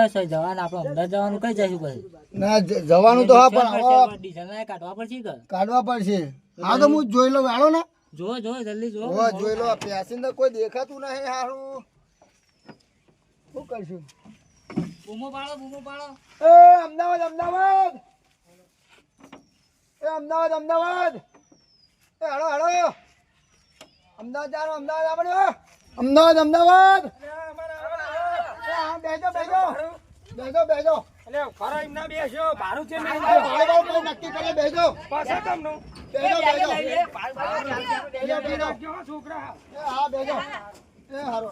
આવ્યો છે જવાન આપણે અમદાવાદ જવાનું કઈ જઈશું પછી? ના જવાનું તો હા પણ ડીઝલ ના કાઢવા પડશે કે? કાઢવા પડશે. હા તો હું જોઈ લઉં વાળો ને. જો જો જલ્દી જો. હો જોઈ લો પેસેન્જર કોઈ દેખાતું નહીં હારું. શું કરશું? બૂમો પાડો બૂમો પાડો. એ અમદાવાદ અમદાવાદ. એ અમદાવાદ અમદાવાદ. એ હાલો હાડો અમદાવાદ જાણો અમદાવાદ આપણે અમદાવાદ અમદાવાદ. બેજો બેજો. બેજો બેજો. એટલે ફરા એમ ના બેસો. ભારું છે ને? ભાઈ ભાઈ નક્કી કરે બેજો. પાછા તમને. બેજો બેજો છોકરા. હા બેજો. એ હારો.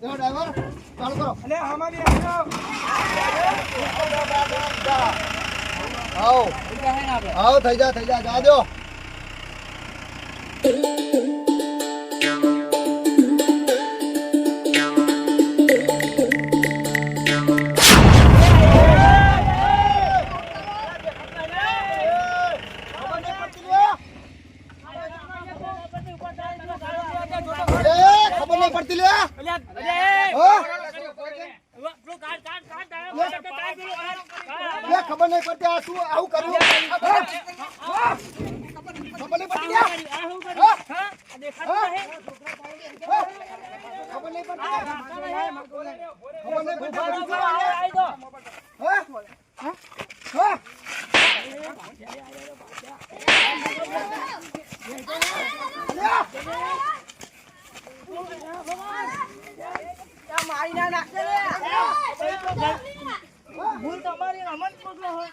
જો ડ્રાઈવર ચાલ કરો. અને આમાં બેસો. આવો. આવો થઈ જા થઈ જા. જાજો Thank you. મારી ના નાખે ભૂલ તમારી અમન પગલો હોય.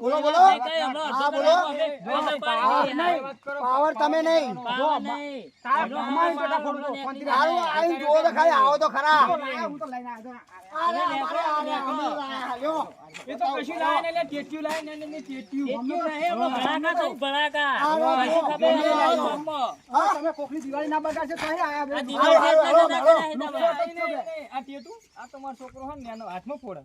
બોલો બોલો. હા બોલો. પાવર તમે નહીં. સારું આવીને જુઓ તો ખાલી આવો તો ખરા. છોકરો હાથમાં ફોડા.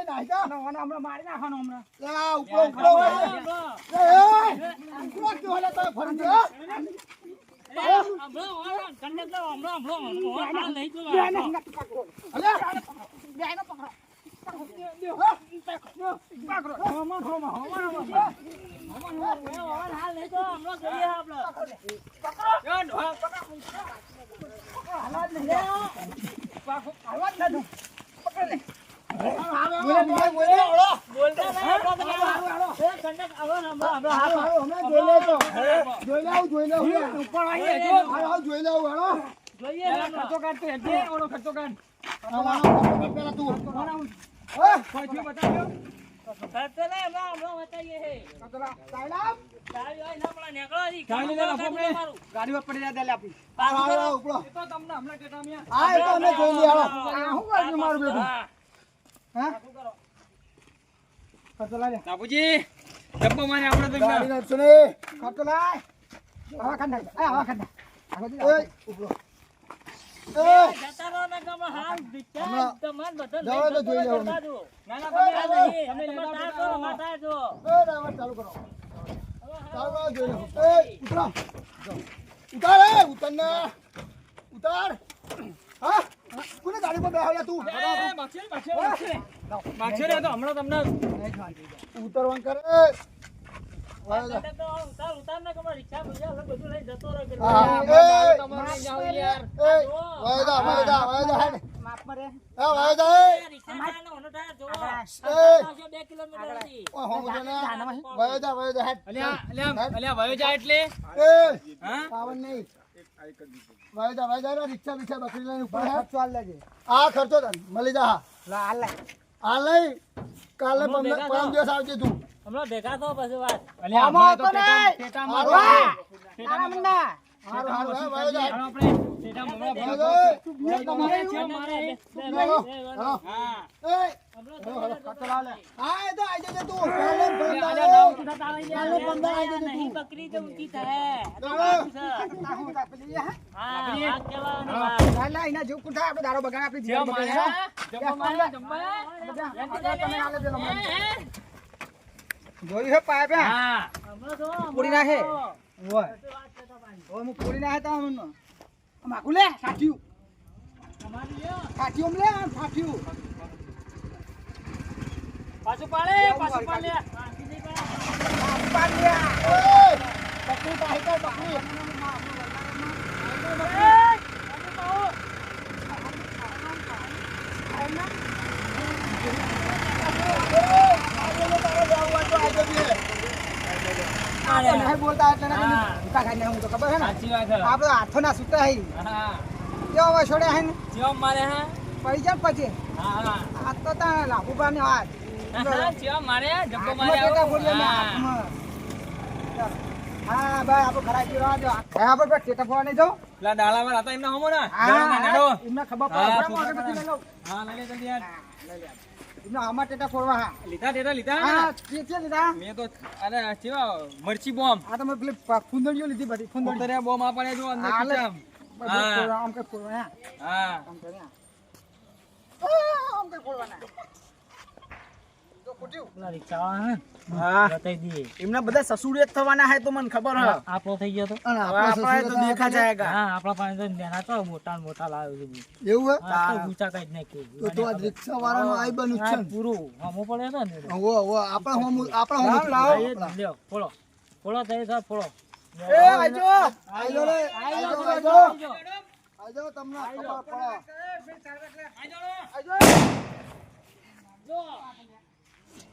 પકડો હાલવા જ નથી પકડ નહીં ગાડીમાં પડી જાય દે આપી. આ ઉપડો એ તો તમને હમણાં કેટલા મેં આ એ તો અમે જોઈ લે આ હું મારું બેટું હા. બાપુજી ડબ્બો મારે આપણે તો ગાડી નાખશો ને. ખર્ચો લાય. હવા ખાંડ નાખ. આ હવા ખાંડ નાખ. લઉં. એય, ઉતરો. ઉતાર, ઉતાર ને. ઉતાર. હા? કોને ગાડી પર બેહાવ્યા તું? બાક્ષી તો હમણાં તમને ઉતરવાનું કરે. એટલે. પાવન નહીં. વાય જા, વાય રિક્ષા બિક્ષા બકરી લઈને ઉપર. આ ખર્ચો તન. મળી જા. હા. હાલ કાલે પાંચ દિવસ આવજે તું. હમણાં ભેગા થો પછી વાત. અલ્યા આમાં તો હારું, હારું, આપણે ટેટામાં હમણાં વાય ભેગા જા, એ. થશું. તમારે છે મારે બે- બે- બે- હાલો, બે- બે- હાલો. હા એ, હમણાં તો ભેગા જતો રહે. હા, એ તો આઈ જજે તું. કાલે પંદર અલ્યા નામ આવ્યો. સુધા તારે કાલે પંદર આઈ જજે નહીં તું. બકરી તો ઊંચી થાય. આ તો ચાલો. પાછું છે. હા, આપણી. વાત કહેવાની વાત. જેવા મારે જબ્બો મારે જબ્બો જોયું છે તો પૂરી નાખે. ઓય. હું પૂરી નાખે હતા આખું લે, લ્યો. સાચું લે, આમ પાછું પાડે પાછું પાડે. બકરી પાહી કર, બકરી. આલે. નહીં બોલતા એટલે હા. ભૂકા ખાઈને હું તો ખબર છે ને સાચી વાત આપણે હાથોના સૂતા હઈ હા કેવો હવે છોડ્યા હે ને જેવા મારે હા પડી જાય પછી હા હા તો તા લાભુબા ને હાથ હા, મારે જબ્બો મારે ટેટા આવો. ફોડી લે, હા. હાથમાં. ચાલ. હા ભાઈ આપણે ખરાકી રહેવા દો આપણે ટેટા ફોડવા નહીં જાઉં? હતા એમના હમો ને હા. એમને ખબર પડે. હા લઈ લે જલ્દી યાર આમાં ટેટા ફોડવા હા લીધા ટેટા લીધા હા કે છે લીધા મેં તો અરે કેવા મરચી બોમ્બ આ તમે પેલી પ- લીધી બધી. ઉતર્યા બોમ્બ આપણને જો અંદર હા. આમ ફોડવા, હા. ફોડવાના. હા. એમના બધા સસુડિયત થવાના હે તો મને ખબર હે. આપણો થઈ ગયો તો? આપણા તો દેખા જાયગા. હા આપણા પાસે તો નેના તો મોટા મોટા લાવે છે એવું હે? તો ઊંચા કઈ જ તો તો આ રિક્ષાવાળાનો આઈ બન્યું છે પૂરું. હમો પડે છે ને ઓ ઓ આપણે હમ આપણે હમ લાવો, લ્યો, પોળો પોળો થઈ સા પોળો એ, આજો. આજો રે, આજો, આજો. આવજો. આજો, તમને ખબર પડે. આજો. આજો અરે,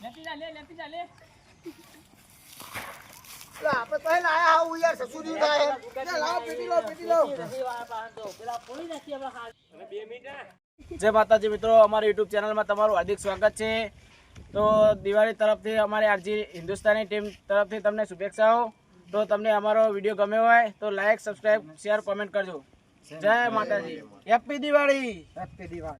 જો, અમારો જ થાય. લેતી જા લે લેતી જા લે. આપણે તો આયા આવું યાર સસુરી થાય લે, લાવો લો પેટી લો. પેલા ફોડી નાખીએ આપણે ખાલી. જય માતાજી મિત્રો અમારી યુટ્યુબ ચેનલમાં તમારું હાર્દિક સ્વાગત છે. તો દિવાળી તરફથી અમારી આરજી હિન્દુસ્તાની ટીમ તરફથી તમને શુભેચ્છાઓ. તો તમને અમારો વીડિયો ગમ્યો હોય તો લાઈક સબસ્ક્રાઈબ શેર કોમેન્ટ કરજો. જય માતાજી. હેપી દિવાળી. હેપી દિવાળી.